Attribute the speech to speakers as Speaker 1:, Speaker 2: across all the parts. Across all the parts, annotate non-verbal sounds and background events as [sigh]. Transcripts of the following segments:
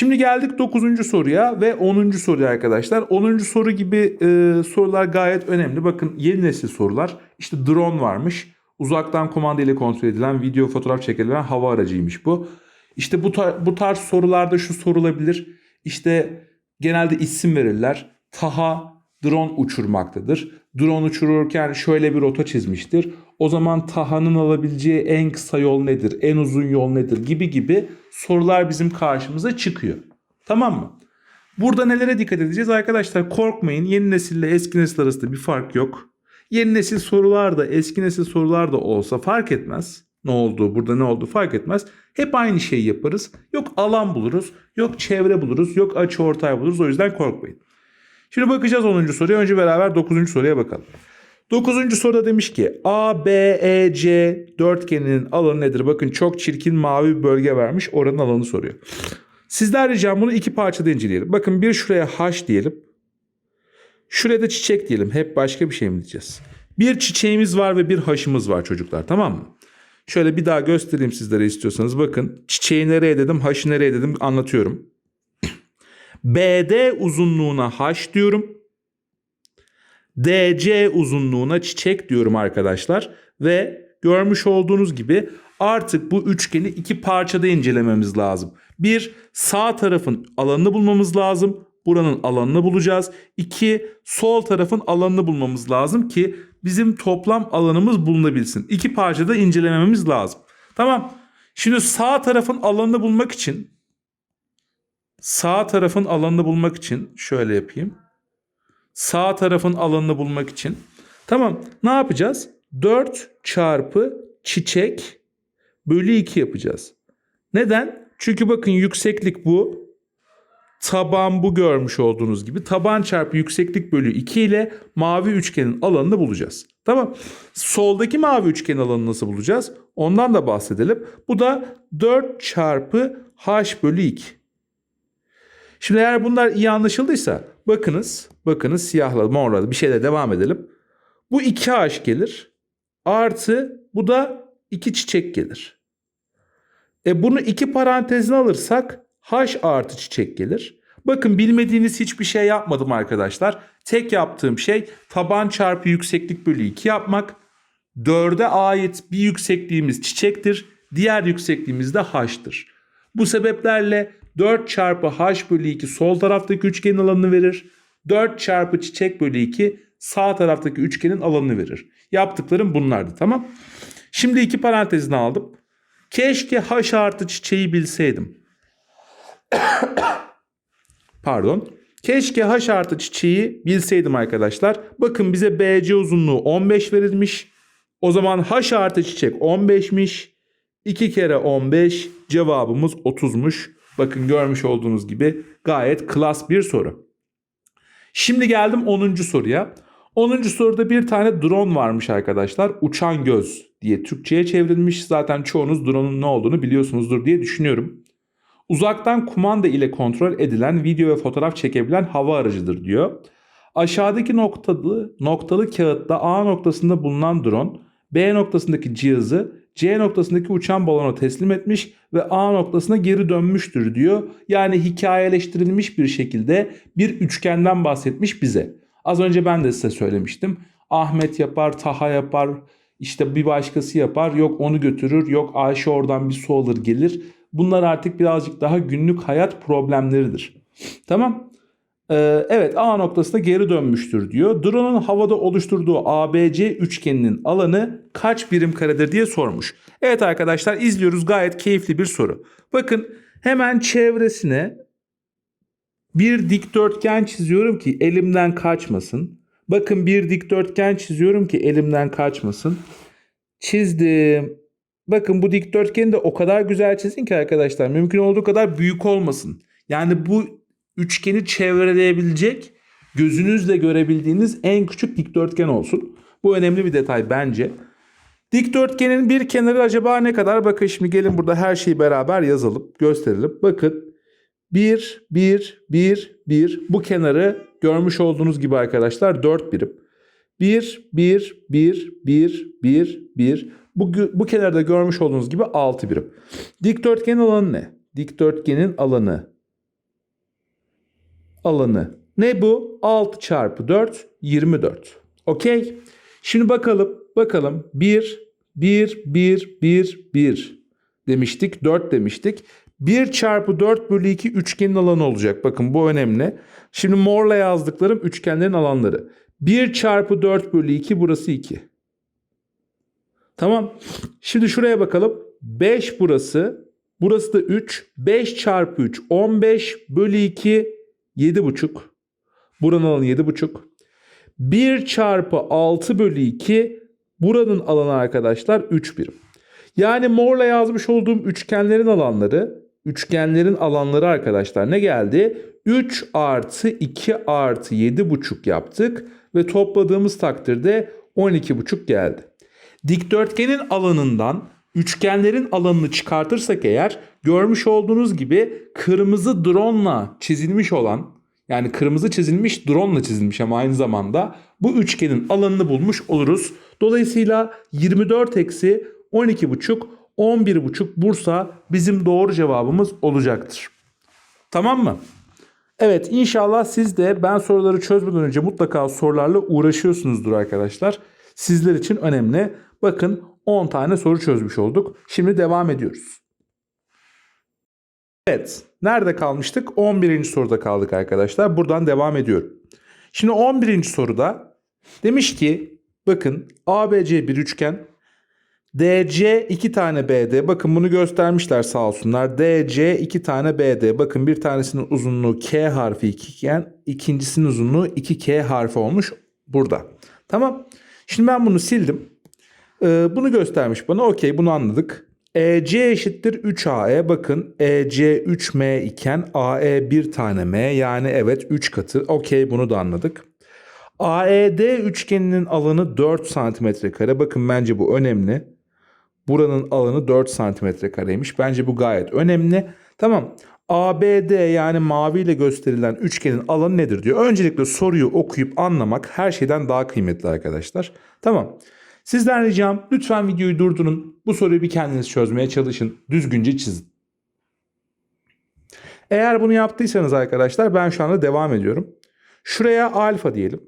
Speaker 1: Şimdi geldik 9. soruya ve 10. soruya arkadaşlar. 10. soru gibi e, sorular gayet önemli. Bakın yeni nesil sorular. İşte drone varmış. Uzaktan kumanda ile kontrol edilen video fotoğraf çekilen hava aracıymış bu. İşte bu, tar- bu tarz sorularda şu sorulabilir. İşte genelde isim verirler. Taha drone uçurmaktadır. Drone uçururken şöyle bir rota çizmiştir. O zaman Taha'nın alabileceği en kısa yol nedir? En uzun yol nedir? Gibi gibi sorular bizim karşımıza çıkıyor. Tamam mı? Burada nelere dikkat edeceğiz arkadaşlar? Korkmayın. Yeni nesille eski nesil arasında bir fark yok. Yeni nesil sorular da eski nesil sorular da olsa fark etmez. Ne oldu, burada ne oldu fark etmez. Hep aynı şeyi yaparız. Yok alan buluruz, yok çevre buluruz, yok açı ortay buluruz. O yüzden korkmayın. Şimdi bakacağız 10. soruya. Önce beraber 9. soruya bakalım. 9. soruda demiş ki A, B, E, C dörtgeninin alanı nedir? Bakın çok çirkin mavi bir bölge vermiş. Oranın alanı soruyor. Sizler ricam bunu iki parçada inceleyelim. Bakın bir şuraya H diyelim. Şuraya da çiçek diyelim. Hep başka bir şey mi diyeceğiz? Bir çiçeğimiz var ve bir haşımız var çocuklar tamam mı? Şöyle bir daha göstereyim sizlere istiyorsanız. Bakın çiçeği nereye dedim, haşı nereye dedim anlatıyorum. BD uzunluğuna H diyorum. DC uzunluğuna çiçek diyorum arkadaşlar. Ve görmüş olduğunuz gibi artık bu üçgeni iki parçada incelememiz lazım. Bir sağ tarafın alanını bulmamız lazım. Buranın alanını bulacağız. İki sol tarafın alanını bulmamız lazım ki bizim toplam alanımız bulunabilsin. İki parçada incelememiz lazım. Tamam. Şimdi sağ tarafın alanını bulmak için sağ tarafın alanını bulmak için şöyle yapayım. Sağ tarafın alanını bulmak için. Tamam ne yapacağız? 4 çarpı çiçek bölü 2 yapacağız. Neden? Çünkü bakın yükseklik bu. Taban bu görmüş olduğunuz gibi. Taban çarpı yükseklik bölü 2 ile mavi üçgenin alanını bulacağız. Tamam. Soldaki mavi üçgenin alanını nasıl bulacağız? Ondan da bahsedelim. Bu da 4 çarpı h bölü 2. Şimdi eğer bunlar iyi anlaşıldıysa bakınız, bakınız siyahla morla bir şeyle devam edelim. Bu 2H gelir. Artı bu da 2 çiçek gelir. E bunu iki parantezine alırsak H artı çiçek gelir. Bakın bilmediğiniz hiçbir şey yapmadım arkadaşlar. Tek yaptığım şey taban çarpı yükseklik bölü 2 yapmak. 4'e ait bir yüksekliğimiz çiçektir. Diğer yüksekliğimiz de H'tır. Bu sebeplerle 4 çarpı H bölü 2 sol taraftaki üçgenin alanını verir. 4 çarpı çiçek bölü 2 sağ taraftaki üçgenin alanını verir. Yaptıklarım bunlardı tamam. Şimdi iki parantezini aldım. Keşke H artı çiçeği bilseydim. [coughs] Pardon. Keşke H artı çiçeği bilseydim arkadaşlar. Bakın bize BC uzunluğu 15 verilmiş. O zaman H artı çiçek 15'miş. 2 kere 15 cevabımız 30'muş. Bakın görmüş olduğunuz gibi gayet klas bir soru. Şimdi geldim 10. soruya. 10. soruda bir tane drone varmış arkadaşlar. Uçan göz diye Türkçe'ye çevrilmiş. Zaten çoğunuz drone'un ne olduğunu biliyorsunuzdur diye düşünüyorum. Uzaktan kumanda ile kontrol edilen video ve fotoğraf çekebilen hava aracıdır diyor. Aşağıdaki noktalı, noktalı kağıtta A noktasında bulunan drone B noktasındaki cihazı C noktasındaki uçan balona teslim etmiş ve A noktasına geri dönmüştür diyor. Yani hikayeleştirilmiş bir şekilde bir üçgenden bahsetmiş bize. Az önce ben de size söylemiştim. Ahmet yapar, Taha yapar, işte bir başkası yapar. Yok onu götürür, yok Ayşe oradan bir su alır gelir. Bunlar artık birazcık daha günlük hayat problemleridir. Tamam. Ee, evet A noktasına geri dönmüştür diyor. Drone'un havada oluşturduğu ABC üçgeninin alanı kaç birim karedir diye sormuş. Evet arkadaşlar izliyoruz gayet keyifli bir soru. Bakın hemen çevresine bir dikdörtgen çiziyorum ki elimden kaçmasın. Bakın bir dikdörtgen çiziyorum ki elimden kaçmasın. Çizdim. Bakın bu dikdörtgeni de o kadar güzel çizin ki arkadaşlar. Mümkün olduğu kadar büyük olmasın. Yani bu üçgeni çevreleyebilecek gözünüzle görebildiğiniz en küçük dikdörtgen olsun. Bu önemli bir detay bence. Dikdörtgenin bir kenarı acaba ne kadar? Bakın şimdi gelin burada her şeyi beraber yazalım, gösterelim. Bakın 1, 1, 1, 1. Bu kenarı görmüş olduğunuz gibi arkadaşlar 4 birim. 1, 1, 1, 1, 1, 1. Bu, bu kenarda görmüş olduğunuz gibi 6 birim. Dikdörtgenin alanı ne? Dikdörtgenin alanı alanı. Ne bu? 6 çarpı 4 24. Okey. Şimdi bakalım. Bakalım. 1 1 1 1 1 demiştik. 4 demiştik. 1 çarpı 4 bölü 2 üçgenin alanı olacak. Bakın bu önemli. Şimdi morla yazdıklarım üçgenlerin alanları. 1 çarpı 4 bölü 2 burası 2. Tamam. Şimdi şuraya bakalım. 5 burası. Burası da 3. 5 çarpı 3 15 bölü 2 7,5. Buranın alanı 7,5. 1 çarpı 6 bölü 2 buranın alanı arkadaşlar 3 birim. Yani morla yazmış olduğum üçgenlerin alanları üçgenlerin alanları arkadaşlar ne geldi? 3 artı 2 artı 7,5 yaptık ve topladığımız takdirde 12,5 geldi. Dikdörtgenin alanından üçgenlerin alanını çıkartırsak eğer görmüş olduğunuz gibi kırmızı drone'la çizilmiş olan yani kırmızı çizilmiş drone'la çizilmiş ama aynı zamanda bu üçgenin alanını bulmuş oluruz. Dolayısıyla 24 eksi 12,5 11,5 Bursa bizim doğru cevabımız olacaktır. Tamam mı? Evet inşallah siz de ben soruları çözmeden önce mutlaka sorularla uğraşıyorsunuzdur arkadaşlar. Sizler için önemli. Bakın 10 tane soru çözmüş olduk. Şimdi devam ediyoruz. Evet nerede kalmıştık? 11. soruda kaldık arkadaşlar. Buradan devam ediyorum. Şimdi 11. soruda demiş ki bakın ABC bir üçgen DC 2 tane BD. Bakın bunu göstermişler sağ olsunlar. DC 2 tane BD. Bakın bir tanesinin uzunluğu K harfi 2 iken ikincisinin uzunluğu 2K harfi olmuş burada. Tamam. Şimdi ben bunu sildim. Ee, bunu göstermiş bana. Okey bunu anladık. EC eşittir 3AE. Bakın EC 3M iken AE bir tane M. Yani evet 3 katı. Okey bunu da anladık. AED üçgeninin alanı 4 santimetre kare. Bakın bence bu önemli. Buranın alanı 4 santimetre kareymiş. Bence bu gayet önemli. Tamam. ABD yani maviyle gösterilen üçgenin alanı nedir diyor. Öncelikle soruyu okuyup anlamak her şeyden daha kıymetli arkadaşlar. Tamam. Sizden ricam lütfen videoyu durdurun. Bu soruyu bir kendiniz çözmeye çalışın. Düzgünce çizin. Eğer bunu yaptıysanız arkadaşlar ben şu anda devam ediyorum. Şuraya alfa diyelim.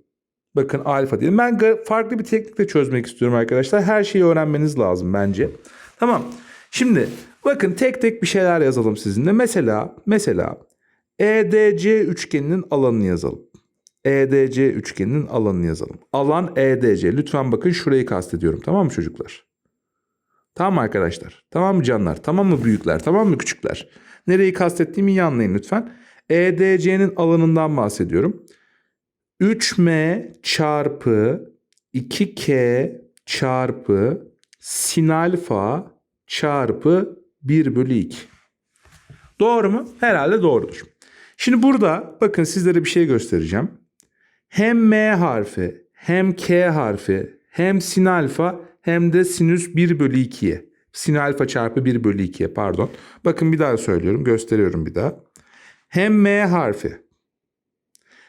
Speaker 1: Bakın alfa diyelim. Ben farklı bir teknikle çözmek istiyorum arkadaşlar. Her şeyi öğrenmeniz lazım bence. Tamam. Şimdi bakın tek tek bir şeyler yazalım sizinle. Mesela mesela EDC üçgeninin alanını yazalım. EDC üçgeninin alanını yazalım. Alan EDC. Lütfen bakın şurayı kastediyorum. Tamam mı çocuklar? Tamam arkadaşlar? Tamam mı canlar? Tamam mı büyükler? Tamam mı küçükler? Nereyi kastettiğimi iyi anlayın lütfen. EDC'nin alanından bahsediyorum. 3m çarpı 2k çarpı sin alfa çarpı 1 bölü 2. Doğru mu? Herhalde doğrudur. Şimdi burada bakın sizlere bir şey göstereceğim. Hem m harfi hem k harfi hem sin alfa hem de sinüs 1 bölü 2'ye. Sin alfa çarpı 1 bölü 2'ye pardon. Bakın bir daha söylüyorum gösteriyorum bir daha. Hem m harfi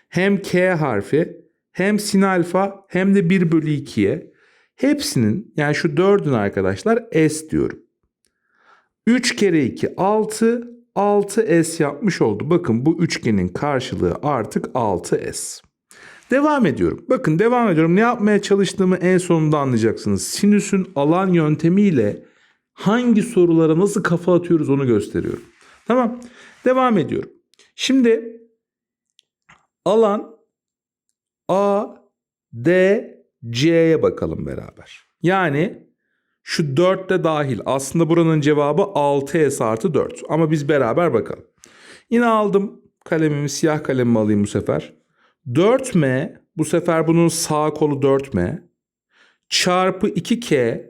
Speaker 1: hem K harfi hem sin alfa hem de 1 bölü 2'ye hepsinin yani şu dördün arkadaşlar S diyorum. 3 kere 2 6 6S yapmış oldu. Bakın bu üçgenin karşılığı artık 6S. Devam ediyorum. Bakın devam ediyorum. Ne yapmaya çalıştığımı en sonunda anlayacaksınız. Sinüsün alan yöntemiyle hangi sorulara nasıl kafa atıyoruz onu gösteriyorum. Tamam. Devam ediyorum. Şimdi alan A, D, C'ye bakalım beraber. Yani şu 4 de dahil. Aslında buranın cevabı 6S artı 4. Ama biz beraber bakalım. Yine aldım kalemimi, siyah kalemimi alayım bu sefer. 4M, bu sefer bunun sağ kolu 4M. Çarpı 2K,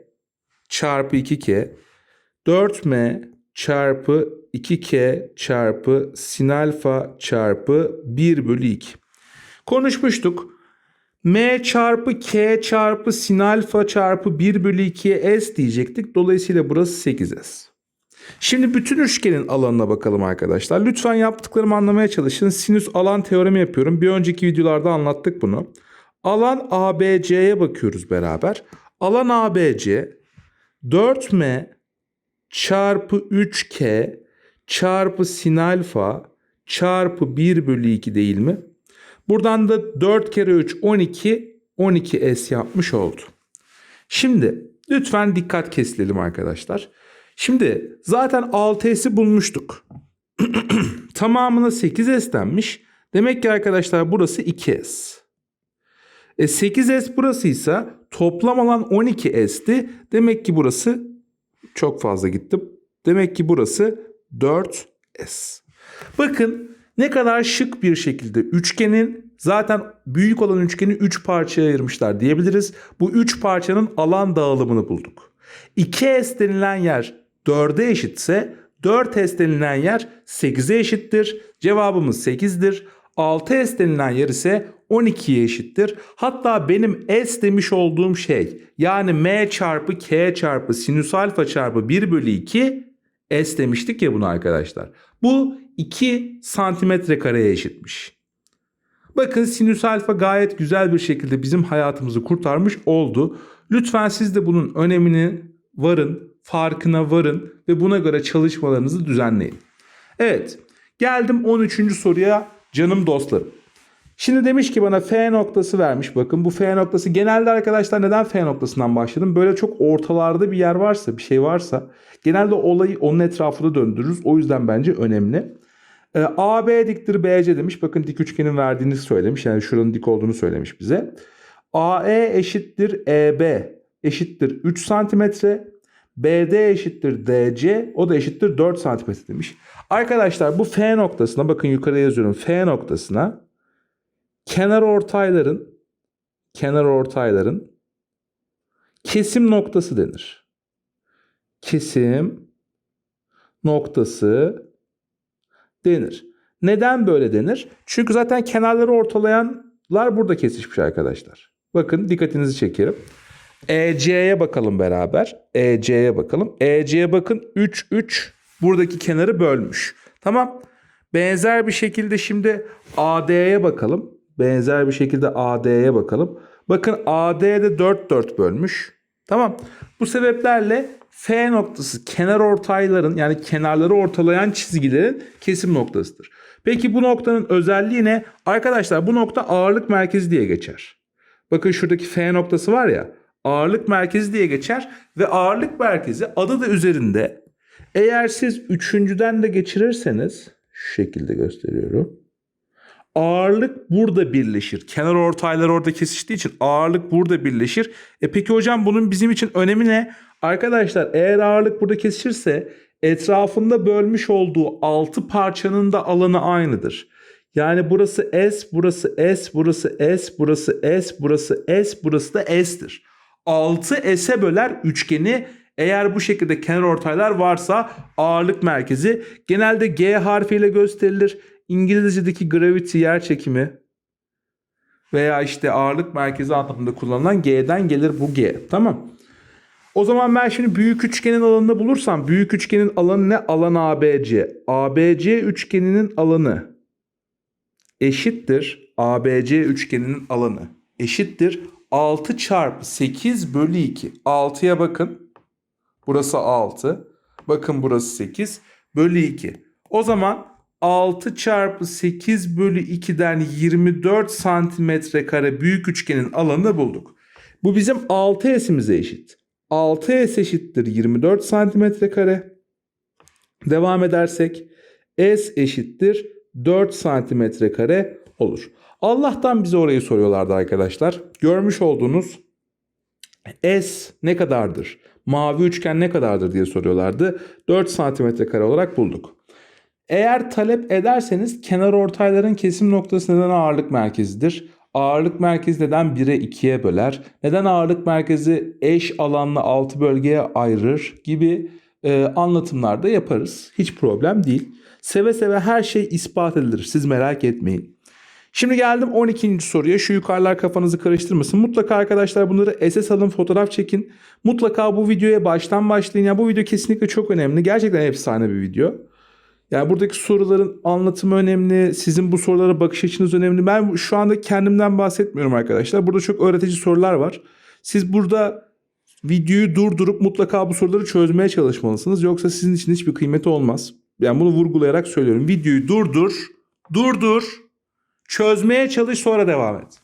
Speaker 1: çarpı 2K. 4M çarpı 2K çarpı sin alfa çarpı 1 bölü 2. Konuşmuştuk. M çarpı K çarpı sin alfa çarpı 1 bölü 2'ye S diyecektik. Dolayısıyla burası 8S. Şimdi bütün üçgenin alanına bakalım arkadaşlar. Lütfen yaptıklarımı anlamaya çalışın. Sinüs alan teoremi yapıyorum. Bir önceki videolarda anlattık bunu. Alan ABC'ye bakıyoruz beraber. Alan ABC 4M çarpı 3K çarpı sin alfa çarpı 1 bölü 2 değil mi? Buradan da 4 kere 3 12 12S yapmış oldu. Şimdi lütfen dikkat kesilelim arkadaşlar. Şimdi zaten 6S'i bulmuştuk. [clears throat] Tamamına 8S denmiş. Demek ki arkadaşlar burası 2S. E 8S burasıysa toplam alan 12S'ti. Demek ki burası çok fazla gittim. Demek ki burası 4S. Bakın ne kadar şık bir şekilde üçgenin zaten büyük olan üçgeni 3 parçaya ayırmışlar diyebiliriz. Bu 3 parçanın alan dağılımını bulduk. 2S denilen yer 4'e eşitse 4S denilen yer 8'e eşittir. Cevabımız 8'dir. 6S denilen yer ise 12'ye eşittir. Hatta benim S demiş olduğum şey yani M çarpı K çarpı sinüs alfa çarpı 1 bölü 2 S demiştik ya bunu arkadaşlar. Bu 2 santimetre kareye eşitmiş. Bakın sinüs alfa gayet güzel bir şekilde bizim hayatımızı kurtarmış oldu. Lütfen siz de bunun önemini varın, farkına varın ve buna göre çalışmalarınızı düzenleyin. Evet, geldim 13. soruya canım dostlarım. Şimdi demiş ki bana F noktası vermiş. Bakın bu F noktası genelde arkadaşlar neden F noktasından başladım? Böyle çok ortalarda bir yer varsa, bir şey varsa genelde olayı onun etrafında döndürürüz. O yüzden bence önemli. Ee, AB diktir BC demiş. Bakın dik üçgenin verdiğini söylemiş. Yani şuranın dik olduğunu söylemiş bize. AE eşittir EB eşittir 3 santimetre. BD eşittir DC o da eşittir 4 santimetre demiş. Arkadaşlar bu F noktasına bakın yukarıya yazıyorum. F noktasına kenar ortayların kenar ortayların kesim noktası denir. Kesim noktası denir. Neden böyle denir? Çünkü zaten kenarları ortalayanlar burada kesişmiş arkadaşlar. Bakın dikkatinizi çekerim. EC'ye bakalım beraber. EC'ye bakalım. EC'ye bakın 3 3 buradaki kenarı bölmüş. Tamam. Benzer bir şekilde şimdi AD'ye bakalım. Benzer bir şekilde AD'ye bakalım. Bakın AD'de 4 4 bölmüş. Tamam. Bu sebeplerle F noktası kenar ortayların yani kenarları ortalayan çizgilerin kesim noktasıdır. Peki bu noktanın özelliği ne? Arkadaşlar bu nokta ağırlık merkezi diye geçer. Bakın şuradaki F noktası var ya ağırlık merkezi diye geçer ve ağırlık merkezi adı da üzerinde. Eğer siz üçüncüden de geçirirseniz şu şekilde gösteriyorum. Ağırlık burada birleşir. Kenar ortaylar orada kesiştiği için ağırlık burada birleşir. E peki hocam bunun bizim için önemi ne? Arkadaşlar eğer ağırlık burada kesişirse etrafında bölmüş olduğu 6 parçanın da alanı aynıdır. Yani burası S, burası S, burası S, burası S, burası S, burası da S'tir. 6 S'e böler üçgeni eğer bu şekilde kenar ortaylar varsa ağırlık merkezi genelde G harfiyle gösterilir. İngilizce'deki gravity yer çekimi veya işte ağırlık merkezi anlamında kullanılan G'den gelir bu G. Tamam. O zaman ben şimdi büyük üçgenin alanını bulursam büyük üçgenin alanı ne? Alan ABC. ABC üçgeninin alanı eşittir. ABC üçgeninin alanı eşittir. 6 çarpı 8 bölü 2. 6'ya bakın. Burası 6. Bakın burası 8 bölü 2. O zaman 6 çarpı 8 bölü 2'den 24 santimetre kare büyük üçgenin alanını bulduk. Bu bizim 6S'imize eşit. 6S eşittir 24 santimetre kare. Devam edersek S eşittir 4 santimetre kare olur. Allah'tan bize orayı soruyorlardı arkadaşlar. Görmüş olduğunuz S ne kadardır? Mavi üçgen ne kadardır diye soruyorlardı. 4 santimetre kare olarak bulduk. Eğer talep ederseniz kenar ortayların kesim noktası neden ağırlık merkezidir? Ağırlık merkezi neden 1'e 2'ye böler? Neden ağırlık merkezi eş alanlı 6 bölgeye ayırır gibi e, anlatımlar da yaparız. Hiç problem değil. Seve seve her şey ispat edilir. Siz merak etmeyin. Şimdi geldim 12. soruya. Şu yukarılar kafanızı karıştırmasın. Mutlaka arkadaşlar bunları SS alın, fotoğraf çekin. Mutlaka bu videoya baştan başlayın. Yani bu video kesinlikle çok önemli. Gerçekten efsane bir video. Yani buradaki soruların anlatımı önemli. Sizin bu sorulara bakış açınız önemli. Ben şu anda kendimden bahsetmiyorum arkadaşlar. Burada çok öğretici sorular var. Siz burada videoyu durdurup mutlaka bu soruları çözmeye çalışmalısınız. Yoksa sizin için hiçbir kıymeti olmaz. Yani bunu vurgulayarak söylüyorum. Videoyu durdur Durdur. Çözmeye çalış sonra devam et.